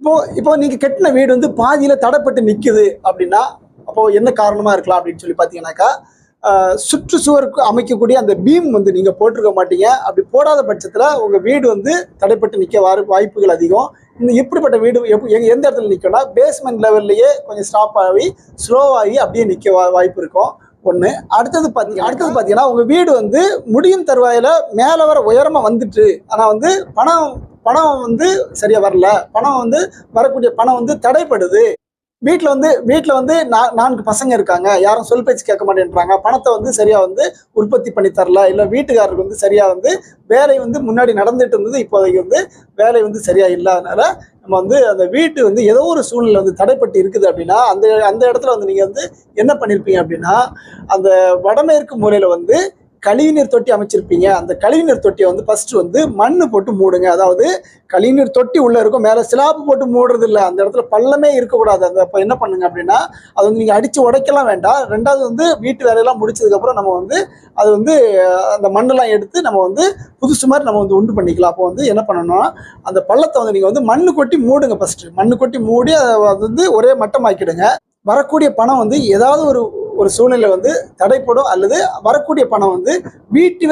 இப்போ இப்போ நீங்க கட்டின வீடு வந்து பாதியில தடைப்பட்டு நிக்குது அப்படின்னா அப்போ என்ன காரணமா இருக்கலாம் அப்படின்னு சொல்லி பார்த்தீங்கன்னாக்கா சுற்றுச்சுவருக்கு அமைக்கக்கூடிய அந்த பீம் வந்து நீங்க போட்டிருக்க மாட்டீங்க. அப்படி போடாத பட்சத்துல உங்க வீடு வந்து தடைப்பட்டு நிக்க வாரு வாய்ப்புகள் அதிகம். இந்த இப்படிப்பட்ட வீடு எப் எந்த இடத்துல நிற்கும்னா பேஸ்மெண்ட் லெவல்லையே கொஞ்சம் ஸ்டாப் ஆகி ஸ்லோவாகி அப்படியே நிற்க வாய்ப்பு இருக்கும். ஒன்று அடுத்தது பார்த்தீங்க அடுத்தது பார்த்தீங்கன்னா உங்கள் வீடு வந்து முடியும் தருவாயில் மேலே வர உயரமாக வந்துட்டு ஆனால் வந்து பணம் பணம் வந்து சரியாக வரல. பணம் வந்து வரக்கூடிய பணம் வந்து தடைப்படுது. வீட்டில் வந்து வீட்டில் வந்து நா- நான்கு பசங்க இருக்காங்க. யாரும் சொல் பேச்சு கேட்க மாட்டேன்றாங்க. பணத்தை வந்து சரியாக வந்து உற்பத்தி பண்ணி தரல. இல்லை வீட்டுக்காரருக்கு வந்து சரியாக வந்து வேலை வந்து முன்னாடி நடந்துட்டு இருந்தது. இப்போதைக்கு வந்து வேலை வந்து சரியாக இல்லாதனால நம்ம வந்து அந்த வீட்டு வந்து ஏதோ ஒரு சூழ்நிலை வந்து தடைப்பட்டு இருக்குது அப்படின்னா அந்த அந்த இடத்துல வந்து நீங்கள் வந்து என்ன பண்ணியிருப்பீங்க அப்படின்னா அந்த வடமேற்கு மூலையில் வந்து கழிவுநீர் தொட்டி அமைச்சிருப்பீங்க. அந்த கழிவுநீர் தொட்டியை வந்து ஃபர்ஸ்ட் வந்து மண் போட்டு மூடுங்க. அதாவது கழிவுநீர் தொட்டி உள்ளே இருக்கும். மேலே சிலாப்பு போட்டு மூடுறது இல்லை. அந்த இடத்துல பள்ளமே இருக்கக்கூடாது. அந்த அப்போ என்ன பண்ணுங்க அப்படின்னா அது வந்து நீங்கள் அடித்து உடைக்கலாம் வேண்டாம். ரெண்டாவது வந்து வீட்டு வேலையெல்லாம் முடிச்சதுக்கப்புறம் நம்ம வந்து அது வந்து அந்த மண்ணெல்லாம் எடுத்து நம்ம வந்து புதுசு மாதிரி நம்ம வந்து உண்டு பண்ணிக்கலாம். அப்போ வந்து என்ன பண்ணணும்னா அந்த பள்ளத்தை வந்து நீங்கள் வந்து மண்ணு கொட்டி மூடுங்க ஃபஸ்ட்டு மண்ணு கொட்டி மூடி அதை அது வந்து ஒரே மட்டமாக்கிடுங்க. வரக்கூடிய பணம் வந்து ஏதாவது ஒரு ஒரு சூழ்நிலை வந்து தடைப்படும் அல்லது வரக்கூடிய பணம் வந்து வீட்டு